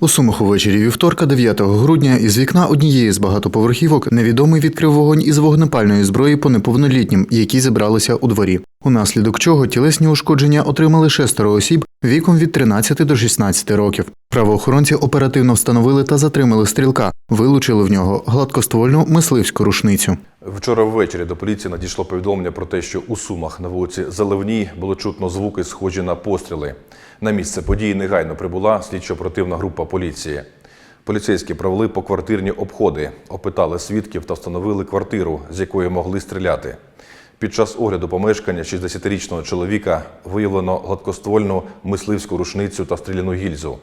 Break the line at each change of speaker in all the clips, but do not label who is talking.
У Сумах увечері вівторка, 9 грудня, із вікна однієї з багатоповерхівок невідомий відкрив вогонь із вогнепальної зброї по неповнолітнім, які зібралися у дворі. Унаслідок чого тілесні ушкодження отримали шестеро осіб віком від 13 до 16 років. Правоохоронці оперативно встановили та затримали стрілка, вилучили в нього гладкоствольну мисливську рушницю.
Вчора ввечері до поліції надійшло повідомлення про те, що у Сумах на вулиці Заливній було чутно звуки, схожі на постріли. На місце події негайно прибула слідчо-оперативна група поліції. Поліцейські провели поквартирні обходи, опитали свідків та встановили квартиру, з якої могли стріляти. Під час огляду помешкання 60-річного чоловіка виявлено гладкоствольну мисливську рушницю та стріляну гільзу.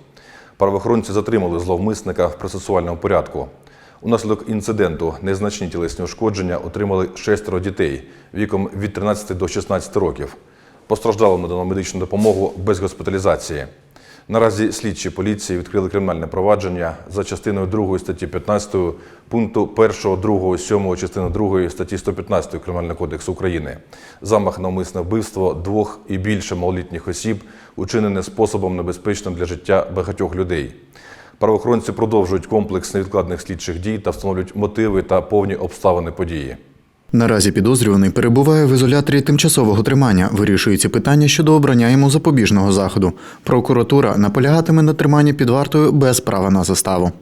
Правоохоронці затримали зловмисника в процесуальному порядку. Унаслідок інциденту незначні тілесні ушкодження отримали шестеро дітей віком від 13 до 16 років. Постраждалим надано медичну допомогу без госпіталізації. Наразі слідчі поліції відкрили кримінальне провадження за частиною 2 статті 15 пункту 1, 2, 7 частини 2 статті 115 Кримінального кодексу України. Замах на умисне вбивство двох і більше малолітніх осіб учинене способом небезпечним для життя багатьох людей. Правоохоронці продовжують комплекс невідкладних слідчих дій та встановлюють мотиви та повні обставини події.
Наразі підозрюваний перебуває в ізоляторі тимчасового тримання. Вирішується питання щодо обрання йому запобіжного заходу. Прокуратура наполягатиме на триманні під вартою без права на заставу.